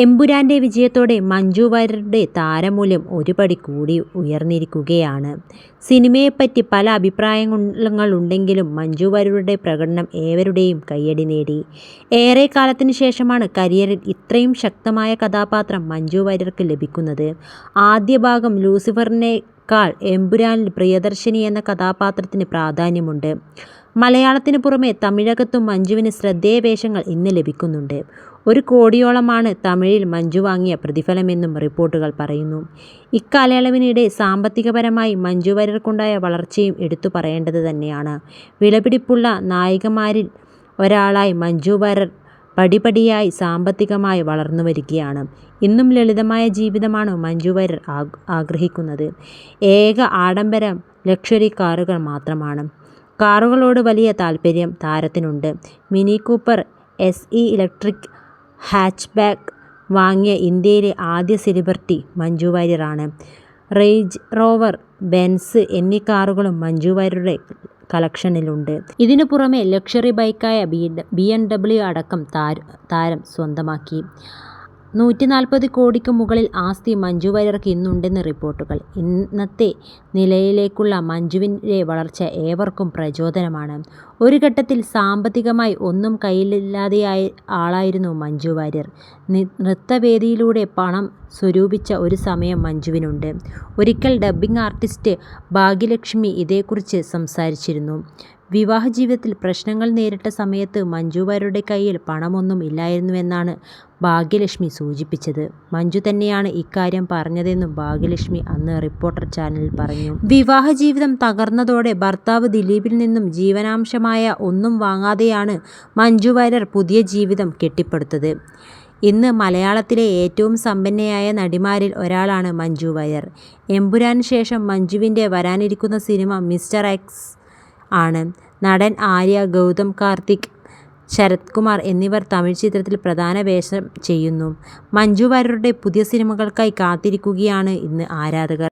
എമ്പുരാന്റെ വിജയത്തോടെ മഞ്ജു വാര്യരുടെ താരമൂല്യം ഒരുപടി കൂടി ഉയർന്നിരിക്കുകയാണ്. സിനിമയെപ്പറ്റി പല അഭിപ്രായങ്ങളുണ്ടെങ്കിലും മഞ്ജു വാര്യരുടെ പ്രകടനം ഏവരുടെയും കയ്യടി നേടി. ഏറെ കാലത്തിന് ശേഷമാണ് കരിയറിൽ ഇത്രയും ശക്തമായ കഥാപാത്രം മഞ്ജു വാര്യർക്ക് ലഭിക്കുന്നത്. ആദ്യ ഭാഗം ലൂസിഫറിനേക്കാൾ എമ്പുരാനിൽ പ്രിയദർശിനി എന്ന കഥാപാത്രത്തിന് പ്രാധാന്യമുണ്ട്. മലയാളത്തിന് പുറമെ തമിഴകത്തും മഞ്ജുവിന് ശ്രദ്ധേയ വേഷങ്ങൾ ഇന്ന് ലഭിക്കുന്നുണ്ട്. ഒരു കോടിയോളമാണ് തമിഴിൽ മഞ്ജു വാങ്ങിയ പ്രതിഫലമെന്നും റിപ്പോർട്ടുകൾ പറയുന്നു. ഇക്കാലയളവിനിടെ സാമ്പത്തികപരമായി മഞ്ജു വാര്യർക്കുണ്ടായ വളർച്ചയും എടുത്തു പറയേണ്ടത് തന്നെയാണ്. വിലപിടിപ്പുള്ള നായികമാരിൽ ഒരാളായി മഞ്ജു വാര്യർ പടിപടിയായി സാമ്പത്തികമായി വളർന്നു വരികയാണ് ഇന്നും ലളിതമായ ജീവിതമാണ് മഞ്ജു വാര്യർ ആഗ്രഹിക്കുന്നത്. ഏക ആഡംബരം ലക്ഷറി കാറുകൾ മാത്രമാണ്. കാറുകളോട് വലിയ താല്പര്യം താരത്തിനുണ്ട്. Mini Cooper S E electric hatchback വാങ്ങിയ ഇന്ത്യയിലെ ആദ്യ സെലിബ്രിറ്റി മഞ്ജു വാര്യറാണ് റേഞ്ച് റോവർ, ബെൻസ് എന്നീ കാറുകളും മഞ്ജു വാര്യരുടെ കളക്ഷനിലുണ്ട്. ഇതിനു പുറമെ ലക്ഷറി ബൈക്കായ ബി എൻ ഡബ്ല്യു അടക്കം താരം സ്വന്തമാക്കി. നൂറ്റിനാൽപ്പത് കോടിക്ക് മുകളിൽ ആസ്തി മഞ്ജു വാര്യർക്ക് ഇന്നുണ്ടെന്ന് റിപ്പോർട്ടുകൾ. ഇന്നത്തെ നിലയിലേക്കുള്ള മഞ്ജുവിന്റെ വളർച്ച ഏവർക്കും പ്രചോദനമാണ്. ഒരു ഘട്ടത്തിൽ സാമ്പത്തികമായി ഒന്നും കയ്യിലില്ലാതെയായ ആളായിരുന്നു മഞ്ജു വാര്യർ. നൃത്തവേദിയിലൂടെ പണം സ്വരൂപിച്ച ഒരു സമയം മഞ്ജുവിനുണ്ട്. ഒരിക്കൽ ഡബ്ബിംഗ് ആർട്ടിസ്റ്റ് ഭാഗ്യലക്ഷ്മി ഇതേക്കുറിച്ച് സംസാരിച്ചിരുന്നു. വിവാഹജീവിതത്തിൽ പ്രശ്നങ്ങൾ നേരിട്ട സമയത്ത് മഞ്ജു വാര്യരുടെ കയ്യിൽ പണമൊന്നും ഇല്ലായിരുന്നുവെന്നാണ് ഭാഗ്യലക്ഷ്മി സൂചിപ്പിച്ചത്. മഞ്ജു തന്നെയാണ് ഇക്കാര്യം പറഞ്ഞതെന്നും ഭാഗ്യലക്ഷ്മി അന്ന് റിപ്പോർട്ടർ ചാനലിൽ പറഞ്ഞു. വിവാഹ ജീവിതം തകർന്നതോടെ ഭർത്താവ് ദിലീപിൽ നിന്നും ജീവനാംശമായ ഒന്നും വാങ്ങാതെയാണ് മഞ്ജു വാര്യർ പുതിയ ജീവിതം കെട്ടിപ്പടുത്തത്. ഇന്ന് മലയാളത്തിലെ ഏറ്റവും സമ്പന്നയായ നടിമാരിൽ ഒരാളാണ് മഞ്ജു വാര്യർ. എമ്പുരാന് ശേഷം മഞ്ജുവിന്റെ വരാനിരിക്കുന്ന സിനിമ മിസ്റ്റർ എക്സ് ആണ്. നടൻ ആര്യ, ഗൗതം കാർത്തിക്, ശരത് കുമാർ എന്നിവർ തമിഴ് ചിത്രത്തിൽ പ്രധാന വേഷം ചെയ്യുന്നു. മഞ്ജു വാര്യരുടെ പുതിയ സിനിമകൾക്കായി കാത്തിരിക്കുകയാണ് ഇന്ന് ആരാധകർ.